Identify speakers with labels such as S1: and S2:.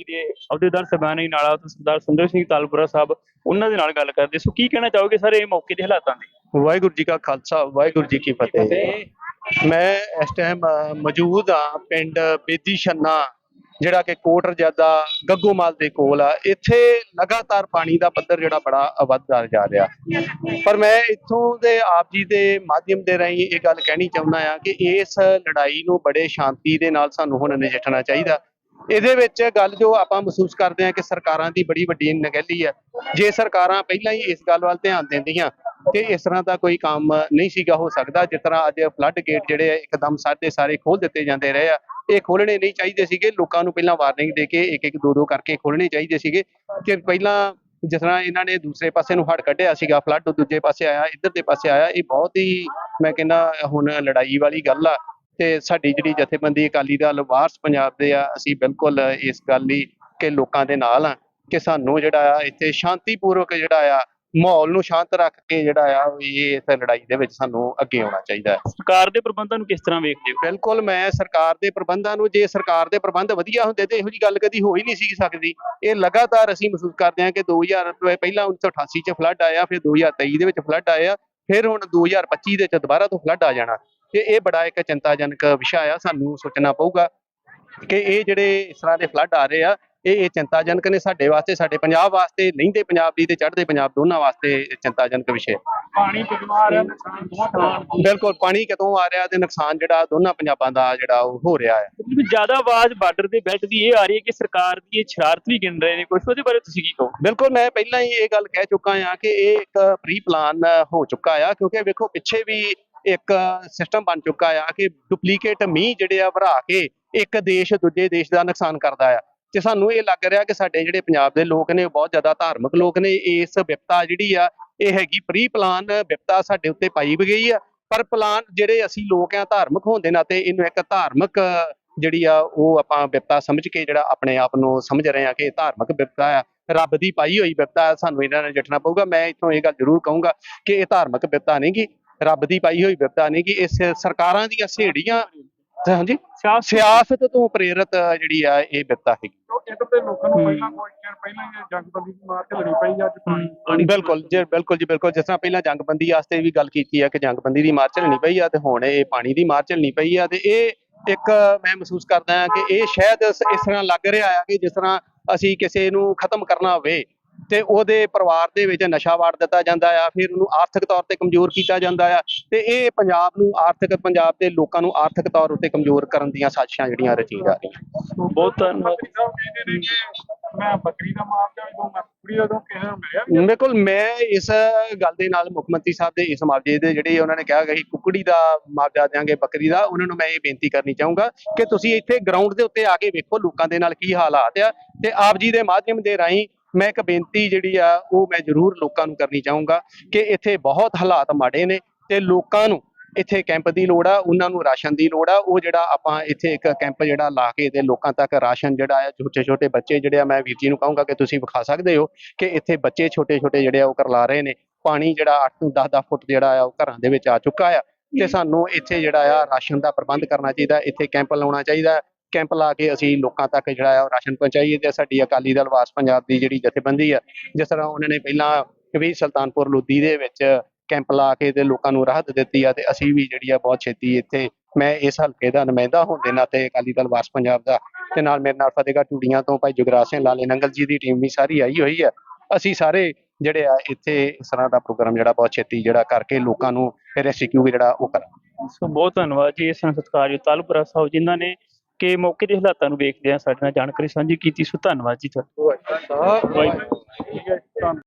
S1: Party ਦੇ ਅਹੁਦੇਦਾਰ ਸਾਹਿਬਾਨ ਨਾਲਾ ਤੋਂ ਸਰਦਾਰ ਸੁੰਦਰ ਸਿੰਘ ਤਾਲਪੁਰਾ ਸਾਹਿਬ ਉਹਨਾਂ ਦੇ ਨਾਲ ਗੱਲ ਕਰਦੇ। ਸੋ ਕੀ ਕਹਿਣਾ ਚਾਹੋਗੇ ਸਰ ਇਹ ਮੌਕੇ ਦੇ ਹਾਲਾਤਾਂ ਦੇ?
S2: ਵਾਹਿਗੁਰੂ ਜੀ ਕਾ ਖਾਲਸਾ ਵਾਹਿਗੁਰੂ ਜੀ ਕੀ ਫਤਿਹ। ਮੈਂ ਇਸ ਟਾਈਮ ਮੌਜੂਦ ਆ ਪਿੰਡ ਬੇਦੀ ਛੰਨਾ ਜਿਹੜਾ ਕਿ ਕੋਟ ਰਜਾਦਾ ਗੱਗੋਮਾਲ ਦੇ ਕੋਲ ਆ। ਇੱਥੇ ਲਗਾਤਾਰ ਪਾਣੀ ਦਾ ਪੱਧਰ ਜਿਹੜਾ ਬੜਾ ਵੱਧਦਾ ਜਾ ਰਿਹਾ। ਪਰ ਮੈਂ ਇੱਥੋਂ ਦੇ ਆਪ ਜੀ ਦੇ ਮਾਧਿਅਮ ਦੇ ਰਾਹੀਂ ਇਹ ਗੱਲ ਕਹਿਣੀ ਚਾਹੁੰਦਾ ਆ ਕਿ ਇਸ ਲੜਾਈ ਨੂੰ ਬੜੇ ਸ਼ਾਂਤੀ ਦੇ ਨਾਲ ਸਾਨੂੰ ਹੁਣ ਨਜਿੱਠਣਾ ਚਾਹੀਦਾ। ਇਹਦੇ ਵਿੱਚ ਗੱਲ ਜੋ ਆਪਾਂ ਮਹਿਸੂਸ ਕਰਦੇ ਹਾਂ ਕਿ ਸਰਕਾਰਾਂ ਦੀ ਬੜੀ ਵੱਡੀ ਨਗਹਿਲੀ ਹੈ ਜੇ ਸਰਕਾਰਾਂ ਪਹਿਲਾਂ ਹੀ ਇਸ ਗੱਲ ਵੱਲ ਧਿਆਨ ਦਿੰਦੀਆਂ ਤੇ ਇਸ ਤਰ੍ਹਾਂ ਦਾ ਕੋਈ ਕੰਮ ਨਹੀਂ ਸੀਗਾ ਹੋ ਸਕਦਾ, ਜਿਸ ਤਰ੍ਹਾਂ ਅੱਜ ਫਲੱਡ ਗੇਟ ਜਿਹੜੇ ਇੱਕਦਮ ਸਾਡੇ ਸਾਰੇ ਖੋਲ ਦਿੱਤੇ ਜਾਂਦੇ ਰਹੇ ਆ। ਇਹ ਖੋਲਣੇ ਨਹੀਂ ਚਾਹੀਦੇ ਸੀਗੇ, ਲੋਕਾਂ ਨੂੰ ਪਹਿਲਾਂ ਵਾਰਨਿੰਗ ਦੇ ਕੇ ਇੱਕ ਇੱਕ ਦੋ ਦੋ ਕਰਕੇ ਖੋਲਣੇ ਚਾਹੀਦੇ ਸੀਗੇ ਕਿ ਪਹਿਲਾਂ ਜਿਸ ਤਰ੍ਹਾਂ ਇਹਨਾਂ ਨੇ ਦੂਸਰੇ ਪਾਸੇ ਨੂੰ ਹੜ ਕੱਢਿਆ ਸੀਗਾ ਫਲੱਡ ਦੂਜੇ ਪਾਸੇ ਆਇਆ, ਇੱਧਰ ਦੇ ਪਾਸੇ ਆਇਆ, ਇਹ ਬਹੁਤ ਹੀ ਮੈਂ ਕਹਿੰਦਾ ਹੁਣ ਲੜਾਈ ਵਾਲੀ ਗੱਲ ਆ। ਤੇ ਸਾਡੀ ਜਿਹੜੀ ਜਥੇਬੰਦੀ ਅਕਾਲੀ ਦਲ ਵਾਰਸ ਪੰਜਾਬ ਦੇ ਆ ਅਸੀਂ ਬਿਲਕੁਲ ਇਸ ਗੱਲ ਲਈ ਕਿ ਲੋਕਾਂ ਦੇ ਨਾਲ ਆ ਕਿ ਸਾਨੂੰ ਜਿਹੜਾ ਆ ਇੱਥੇ ਸ਼ਾਂਤੀਪੂਰਵਕ ਜਿਹੜਾ ਆ ਮਾਹੌਲ ਨੂੰ ਸ਼ਾਂਤ ਰੱਖ ਕੇ ਜਿਹੜਾ ਆ ਇਹ ਇਸ ਲੜਾਈ ਦੇ ਵਿੱਚ ਸਾਨੂੰ ਅੱਗੇ ਆਉਣਾ ਚਾਹੀਦਾ ਹੈ।
S1: ਸਰਕਾਰ ਦੇ ਪ੍ਰਬੰਧਾਂ ਨੂੰ ਕਿਸ ਤਰ੍ਹਾਂ ਵੇਖਦੇ ਹੋ?
S2: ਬਿਲਕੁਲ ਮੈਂ ਸਰਕਾਰ ਦੇ ਪ੍ਰਬੰਧਾਂ ਨੂੰ ਜੇ ਸਰਕਾਰ ਦੇ ਪ੍ਰਬੰਧ ਵਧੀਆ ਹੁੰਦੇ ਤੇ ਇਹੋ ਜੀ ਗੱਲ ਕਦੀ ਹੋ ਹੀ ਨਹੀਂ ਸੀ ਸਕਦੀ। ਇਹ ਲਗਾਤਾਰ ਅਸੀਂ ਮਹਿਸੂਸ ਕਰਦੇ ਹਾਂ ਕਿ 2000 ਤੋਂ ਪਹਿਲਾਂ 1988 ਚ ਫਲੱਡ ਆਇਆ ਫਿਰ 2023 ਦੇ ਵਿੱਚ ਫਲੱਡ ਆਇਆ ਫਿਰ ਹੁਣ 2025 ਦੇ ਚ ਦੁਬਾਰਾ ਤੋਂ ਫਲੱਡ ਆ ਜਾਣਾ। ਤੇ ਇਹ ਬੜਾ ਇੱਕ ਚਿੰਤਾਜਨਕ ਵਿਸ਼ਾ ਆ ਸਾਨੂੰ ਸੋਚਣਾ ਪਊਗਾ ਕਿ ਇਹ ਜਿਹੜੇ ਇਸ ਤਰ੍ਹਾਂ ਦੇ ਫਲੱਡ ਆ ਰਹੇ ਆ ਇਹ ਇਹ ਚਿੰਤਾਜਨਕ ਨੇ ਸਾਡੇ ਵਾਸਤੇ ਸਾਡੇ ਪੰਜਾਬ ਵਾਸਤੇ ਲਹਿੰਦੇ ਪੰਜਾਬ ਦੀ ਤੇ ਚੜ੍ਹਦੇ ਪੰਜਾਬ ਦੋਨਾਂ ਵਾਸਤੇ ਚਿੰਤਾਜਨਕ ਵਿਸ਼ੇ
S1: ਪਾਣੀ ਕਿਦੋਂ ਆ ਰਿਹਾ ਨੁਕਸਾਨ ਦੋਵਾਂ
S2: ਬਿਲਕੁਲ ਪਾਣੀ ਕਿਤੋਂ ਆ ਰਿਹਾ ਤੇ ਨੁਕਸਾਨ ਜਿਹੜਾ ਦੋਨਾਂ ਪੰਜਾਬਾਂ ਦਾ ਜਿਹੜਾ ਉਹ ਹੋ ਰਿਹਾ ਹੈ
S1: ਜ਼ਿਆਦਾ ਆਵਾਜ਼ ਬਾਰਡਰ ਦੇ ਬੈਲਟ ਦੀ ਇਹ ਆ ਰਹੀ ਹੈ ਕਿ ਸਰਕਾਰ ਦੀ ਇਹ ਸ਼ਰਾਰਤ ਵੀ ਗਿਣ ਰਹੇ ਨੇ ਕੁਝ ਉਹਦੇ ਬਾਰੇ ਤੁਸੀਂ ਕੀ ਕਹੋ
S2: ਬਿਲਕੁਲ ਮੈਂ ਪਹਿਲਾਂ ਹੀ ਇਹ ਗੱਲ ਕਹਿ ਚੁੱਕਾ ਹਾਂ ਕਿ ਇਹ ਇੱਕ ਪ੍ਰੀ ਪਲਾਨ ਹੋ ਚੁੱਕਾ ਆ ਕਿਉਂਕਿ ਵੇਖੋ ਪਿੱਛੇ ਵੀ ਇੱਕ ਸਿਸਟਮ ਬਣ ਚੁੱਕਾ ਆ ਕਿ ਡੁਪਲੀਕੇਟ ਮੀਂਹ ਜਿਹੜੇ ਆ ਭਰਾ ਕੇ ਇੱਕ ਦੇਸ਼ ਦੂਜੇ ਦੇਸ਼ ਦਾ ਨੁਕਸਾਨ ਕਰਦਾ ਆ। ਤੇ ਸਾਨੂੰ ਇਹ ਲੱਗ ਰਿਹਾ ਕਿ ਸਾਡੇ ਜਿਹੜੇ ਪੰਜਾਬ ਦੇ ਲੋਕ ਨੇ, ਉਹ ਬਹੁਤ ਜ਼ਿਆਦਾ ਧਾਰਮਿਕ ਲੋਕ ਨੇ। ਇਸ ਵਿਪਤਾ ਜਿਹੜੀ ਆ, ਇਹ ਹੈਗੀ ਪ੍ਰੀ ਪਲਾਨ ਵਿਪਤਾ ਸਾਡੇ ਉੱਤੇ ਪਾਈ ਵੀ ਗਈ ਆ। ਪਰ ਪਲਾਨ ਜਿਹੜੇ ਅਸੀਂ ਲੋਕ ਆ, ਧਾਰਮਿਕ ਹੋਣ ਦੇ ਨਾਤੇ ਇਹਨੂੰ ਇੱਕ ਧਾਰਮਿਕ ਜਿਹੜੀ ਆ, ਉਹ ਆਪਾਂ ਵਿਪਤਾ ਸਮਝ ਕੇ ਜਿਹੜਾ ਆਪਣੇ ਆਪ ਨੂੰ ਸਮਝ ਰਹੇ ਆ ਕਿ ਇਹ ਧਾਰਮਿਕ ਵਿਪਤਾ ਆ। ਰੱਬ ਦੀ ਪਾਈ ਹੋਈ ਵਿਪਤਾ ਸਾਨੂੰ ਇਹਨਾਂ ਨਾਲ ਜੱਟਣਾ ਪਊਗਾ। ਮੈਂ ਇੱਥੋਂ ਇਹ ਗੱਲ ਜ਼ਰੂਰ ਕਹੂੰਗਾ ਕਿ ਇਹ ਧਾਰਮਿਕ ਵਿਪਤਾ ਨਹੀਂਗੀ। ਰੱਬ ਦੀ ਪਾਈ ਹੋਈ ਵਿਪਤਾ ਨਹੀਂ ਗੀ ਇਸ ਸਰਕਾਰਾਂ ਦੀਆਂ ਸਹੇੜੀਆਂ ਹਾਂਜੀ
S1: ਸਿਆਸਤ
S2: ਸਿਆਸਤ ਤੋਂ ਪ੍ਰੇਰਿਤ ਜਿਹੜੀ ਆ ਇਹ ਵਿਪਤਾ ਹੈਗੀ।
S3: ਇੱਕ ਤੇ ਲੋਕਾਂ ਨੂੰ
S1: ਹੂੰ।
S3: ਪਹਿਲਾਂ ਕੋਈ ਚਿਰ ਪਹਿਲਾਂ ਹੀ ਜੰਗਬੰਦੀ ਦੀ ਮਾਰ ਝੱਲਣੀ ਪਈ ਅੱਜ ਪਾਣੀ
S1: ਪਾਣੀ
S2: ਬਿਲਕੁਲ ਜੀ ਬਿਲਕੁਲ ਜੀ ਬਿਲਕੁਲ ਜਿਸ ਤਰ੍ਹਾਂ ਪਹਿਲਾਂ ਜੰਗਬੰਦੀ ਵਾਸਤੇ ਵੀ ਗੱਲ ਕੀਤੀ ਆ ਕਿ ਜੰਗਬੰਦੀ ਦੀ ਮਾਰ ਝੱਲਣੀ ਪਈ ਆ ਤੇ ਹੁਣ ਇਹ ਪਾਣੀ ਦੀ ਮਾਰ ਝੱਲਣੀ ਪਈ ਆ ਤੇ ਇਹ ਇੱਕ ਮੈਂ ਮਹਿਸੂਸ ਕਰਦਾ ਹਾਂ ਕਿ ਇਹ ਸ਼ਾਇਦ ਇਸ ਤਰ੍ਹਾਂ ਲੱਗ ਰਿਹਾ ਆ ਕਿ ਜਿਸ ਤਰ੍ਹਾਂ ਅਸੀਂ ਕਿਸੇ ਨੂੰ ਖਤਮ ਕਰਨਾ ਹੋਵੇ ਤੇ ਉਹਦੇ ਪਰਿਵਾਰ ਦੇ ਵਿੱਚ ਨਸ਼ਾ ਵਾੜ ਦਿੱਤਾ ਜਾਂਦਾ ਆ ਫਿਰ ਉਹਨੂੰ ਆਰਥਿਕ ਤੌਰ ਤੇ ਕਮਜ਼ੋਰ ਕੀਤਾ ਜਾਂਦਾ ਆ ਤੇ ਇਹ ਪੰਜਾਬ ਨੂੰ ਆਰਥਿਕ ਪੰਜਾਬ ਦੇ ਲੋਕਾਂ ਨੂੰ ਆਰਥਿਕ ਤੌਰ ਉੱਤੇ ਕਮਜ਼ੋਰ ਕਰਨ ਦੀਆਂ ਸਾਜ਼ਿਸ਼ਾਂ ਜਿਹੜੀਆਂ ਰਚੀ ਜਾ ਰਹੀਆਂ।
S1: ਬਹੁਤ ਧੰਨਵਾਦ।
S3: ਮੈਂ ਬੱਕਰੀ ਦਾ ਮਾਰ ਜਦੋਂ ਮੈਂ ਕੁੜੀ ਉਦੋਂ ਕਿਸੇ ਨੂੰ ਮਿਲਿਆ ਵੀ
S2: ਬਿਲਕੁਲ ਮੈਂ ਇਸ ਗੱਲ ਦੇ ਨਾਲ ਮੁੱਖ ਮੰਤਰੀ ਸਾਹਿਬ ਦੇ ਇਸ ਮੁਆਵਜ਼ੇ ਦੇ ਜਿਹੜੇ ਉਹਨਾਂ ਨੇ ਕਿਹਾ ਕਿ ਅਸੀਂ ਕੁਕੜੀ ਦਾ ਮੁਆਵਜ਼ਾ ਦਿਆਂਗੇ ਬੱਕਰੀ ਦਾ ਉਹਨਾਂ ਨੂੰ ਮੈਂ ਇਹ ਬੇਨਤੀ ਕਰਨੀ ਚਾਹੂੰਗਾ ਕਿ ਤੁਸੀਂ ਇੱਥੇ ਗਰਾਊਂਡ ਦੇ ਉੱਤੇ ਆ ਕੇ ਵੇਖੋ ਲੋਕਾਂ ਦੇ ਨਾਲ ਕੀ ਹਾਲਾਤ ਆ ਤੇ ਆਪ ਜੀ ਦੇ ਮਾਧਿਅਮ ਦੇ ਰਾਹੀਂ ਮੈਂ ਇੱਕ ਬੇਨਤੀ ਜਿਹੜੀ ਆ ਉਹ ਮੈਂ ਜ਼ਰੂਰ ਲੋਕਾਂ ਨੂੰ ਕਰਨੀ ਚਾਹੂੰਗਾ ਕਿ ਇੱਥੇ ਬਹੁਤ ਹਾਲਾਤ ਮਾੜੇ ਨੇ ਤੇ ਲੋਕਾਂ ਨੂੰ ਇੱਥੇ ਕੈਂਪ ਦੀ ਲੋੜ ਆ ਉਹਨਾਂ ਨੂੰ ਰਾਸ਼ਨ ਦੀ ਲੋੜ ਆ ਉਹ ਜਿਹੜਾ ਆਪਾਂ ਇੱਥੇ ਇੱਕ ਕੈਂਪ ਜਿਹੜਾ ਲਾ ਕੇ ਤੇ ਲੋਕਾਂ ਤੱਕ ਰਾਸ਼ਨ ਜਿਹੜਾ ਆ ਛੋਟੇ ਛੋਟੇ ਬੱਚੇ ਜਿਹੜੇ ਆ ਮੈਂ ਵੀਰ ਜੀ ਨੂੰ ਕਹੂੰਗਾ ਕਿ ਤੁਸੀਂ ਵਿਖਾ ਸਕਦੇ ਹੋ ਕਿ ਇੱਥੇ ਬੱਚੇ ਛੋਟੇ ਛੋਟੇ ਜਿਹੜੇ ਆ ਉਹ ਕਰਲਾ ਰਹੇ ਨੇ। ਪਾਣੀ ਜਿਹੜਾ 8 ਤੋਂ 10 10 ਫੁੱਟ ਜਿਹੜਾ ਆ ਉਹ ਘਰਾਂ ਦੇ ਵਿੱਚ ਆ ਚੁੱਕਾ ਆ ਤੇ ਸਾਨੂੰ ਇੱਥੇ ਜਿਹੜਾ ਆ ਰਾਸ਼ਨ ਦਾ ਪ੍ਰਬੰਧ ਕਰਨਾ ਚਾਹੀਦਾ ਇੱਥੇ ਕੈਂਪ ਲਾਉਣਾ ਚਾਹੀਦਾ। ਕੈਂਪ ਲਾ ਕੇ ਅਸੀਂ ਲੋਕਾਂ ਤੱਕ ਜਿਹੜਾ ਆ ਰਾਸ਼ਨ ਪਹੁੰਚਾਈਏ ਤੇ ਸਾਡੀ ਅਕਾਲੀ ਦਲ ਵਾਸ ਪੰਜਾਬ ਦੀ ਜਿਹੜੀ ਜਥੇਬੰਦੀ ਆ, ਜਿਸ ਤਰ੍ਹਾਂ ਉਹਨਾਂ ਨੇ ਪਹਿਲਾਂ ਵੀ ਸੁਲਤਾਨਪੁਰ ਲੋਧੀ ਦੇ ਵਿੱਚ ਕੈਂਪ ਲਾ ਕੇ ਤੇ ਲੋਕਾਂ ਨੂੰ ਰਾਹਤ ਦਿੱਤੀ ਆ ਤੇ ਅਸੀਂ ਵੀ ਜਿਹੜੀ ਆ ਬਹੁਤ ਛੇਤੀ ਇੱਥੇ, ਮੈਂ ਇਸ ਹਲਕੇ ਦਾ ਨੁਮਾਇੰਦਾ ਹੋਣ ਦੇ ਨਾਤੇ ਅਕਾਲੀ ਦਲ ਵਾਸ ਪੰਜਾਬ ਦਾ ਤੇ ਨਾਲ ਮੇਰੇ ਨਾਲ ਫਤਿਹਗੜ੍ਹ ਟੂੜੀਆਂ ਤੋਂ ਭਾਈ ਜੁਗਰਾਜ ਸਿੰਘ, ਲਾਲੇ ਨੰਗਲ ਜੀ ਦੀ ਟੀਮ ਵੀ ਸਾਰੀ ਆਈ ਹੋਈ ਆ। ਅਸੀਂ ਸਾਰੇ ਜਿਹੜੇ ਆ ਇੱਥੇ ਇਸ ਤਰ੍ਹਾਂ ਦਾ ਪ੍ਰੋਗਰਾਮ ਜਿਹੜਾ ਬਹੁਤ ਛੇਤੀ ਜਿਹੜਾ ਕਰਕੇ ਲੋਕਾਂ ਨੂੰ ਰੈਸਕਿਊ ਜਿਹੜਾ ਉਹ ਕਰਾਂ
S1: ਸੋ ਬਹੁਤ ਧੰਨਵਾਦ ਜੀ ਇਸ ਸਤਿਕਾਰਯੋਗ ਤਾਲਪੁਰਾ ਸਾਹਿਬ ਜਿਨ੍ਹਾਂ ਨੇ ਕਿ ਮੌਕੇ ਦੇ ਹਾਲਾਤਾਂ ਨੂੰ ਵੇਖਦੇ ਆ ਸਾਡੇ ਨਾਲ ਜਾਣਕਾਰੀ ਸਾਂਝੀ ਕੀਤੀ ਸੋ। ਧੰਨਵਾਦ ਜੀ ਤੁਹਾਡਾ।
S3: ਹੈ ਧੰਨਵਾਦ